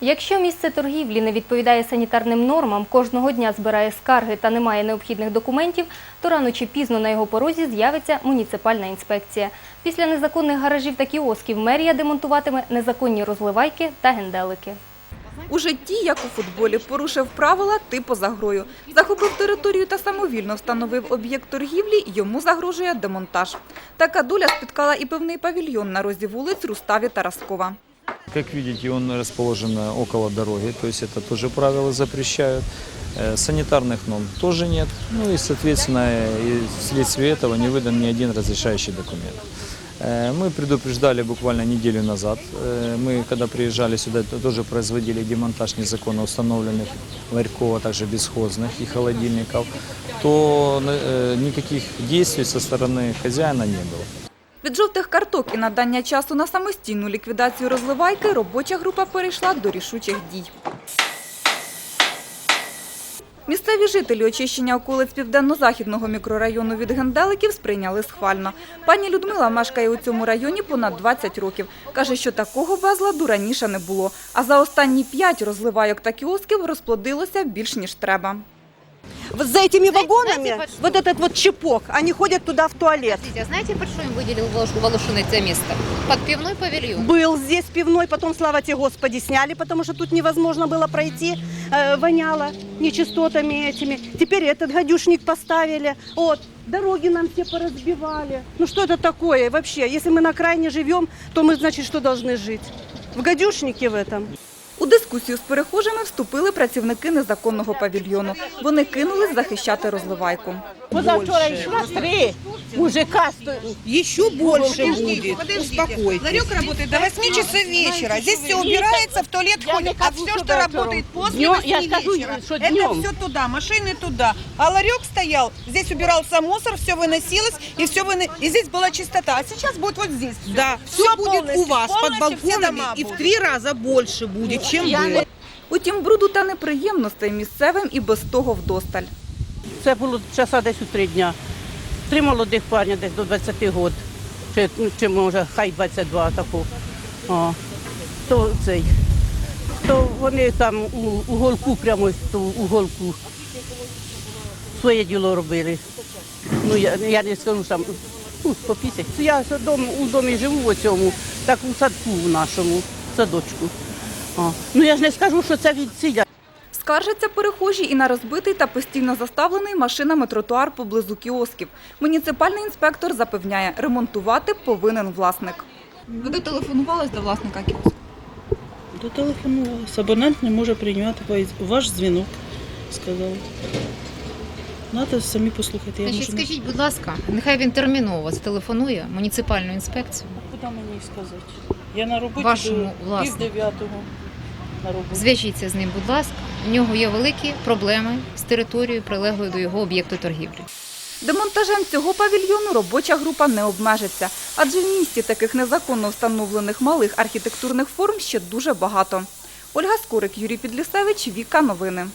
Якщо місце торгівлі не відповідає санітарним нормам, кожного дня збирає скарги та не має необхідних документів, то рано чи пізно на його порозі з'явиться муніципальна інспекція. Після незаконних гаражів та кіосків мерія демонтуватиме незаконні розливайки та генделики. У житті, як у футболі, порушив правила ти поза грою. Захопив територію та самовільно встановив об'єкт торгівлі, йому загрожує демонтаж. Така доля спіткала і певний павільйон на розі вулиць Руставі та Раскова. Как видите, он расположен около дороги, то есть это тоже правила запрещают. Э, Санитарных норм тоже нет. Ну и, соответственно, и вследствие этого не выдан ни один разрешающий документ. Э, Мы предупреждали буквально неделю назад. Э, Мы, когда приезжали сюда, то- тоже производили демонтаж незаконно установленных ларьков, а также бесхозных и холодильников, то э, никаких действий со стороны хозяина не было. Від жовтих карток і надання часу на самостійну ліквідацію розливайки робоча група перейшла до рішучих дій. Місцеві жителі очищення околиць південно-західного мікрорайону від генделиків сприйняли схвально. Пані Людмила мешкає у цьому районі понад 20 років. Каже, що такого безладу раніше не було. А за останні п'ять розливайок та кіосків розплодилося більш ніж треба Вот за этими Знаете- вагонами, знаете, почему? вот этот вот чепок, они ходят туда в туалет. Подождите, а знаете, почему им выделил Волош- Волошин это место? Под пивной павильон. Был здесь пивной, потом, слава тебе Господи, сняли, потому что тут невозможно было пройти, э, воняло нечистотами этими. Теперь этот гадюшник поставили, вот, дороги нам все поразбивали. Ну что это такое вообще? Если мы на крайне живем, то мы, значит, что должны жить? В гадюшнике в этом. У дискусію з перехожими вступили працівники незаконного павільйону. Вони кинулись захищати розливайку. Позавчера шла три мужика. Еще больше будет. Успокойтесь. Ларек работает до 8 часов вечера. Здесь все убирается, в туалет Я ходит. не А хочу все, что вечером. работает после Днем- 8 я скажу, вечера, что это днем. все туда, машины туда. А ларек стоял, здесь убирался мусор, все выносилось, и все выно... и здесь была чистота. А сейчас будет вот здесь. всё. Да, все Всё будет у полностью, вас под полностью все балконами дома и в будут. три раза больше будет, чем было. Утім, бруду та неприємностей місцевим і без того вдосталь. Це було часа десь у три дня. Три молодих парня десь до 20 років, чи, чи може хай 22 таку. О, то цей. То вони там у уголку, прямо то уголку своє діло робили. Ну, я, я не скажу там, ну, по 50. Я у домі живу у цьому, так у садку в нашому, садочку. О. Ну я ж не скажу, що це від ціля. Скаржаться перехожі і на розбитий та постійно заставлений машинами тротуар поблизу кіосків. Муніципальний інспектор запевняє, ремонтувати повинен власник. Ви дотелефонувались до власника кіоску? Дотелефонувалася. Абонент не може прийняти ваш- ваш дзвінок, сказали. Надо самі послухати. Я Значить, можу... скажіть, будь ласка, нехай він терміново зателефонує муніципальну інспекцію. Куди мені сказати? Я на роботі Вашому до пів дев'ятого на роботу. Зв'яжіться з ним, будь ласка. У нього є великі проблеми з територією, прилеглою до його об'єкту торгівлі. Демонтажем цього павільйону робоча група не обмежиться, адже в місті таких незаконно встановлених малих архітектурних форм ще дуже багато. Ольга Скорик, Юрій Підлісевич, Віка Новини.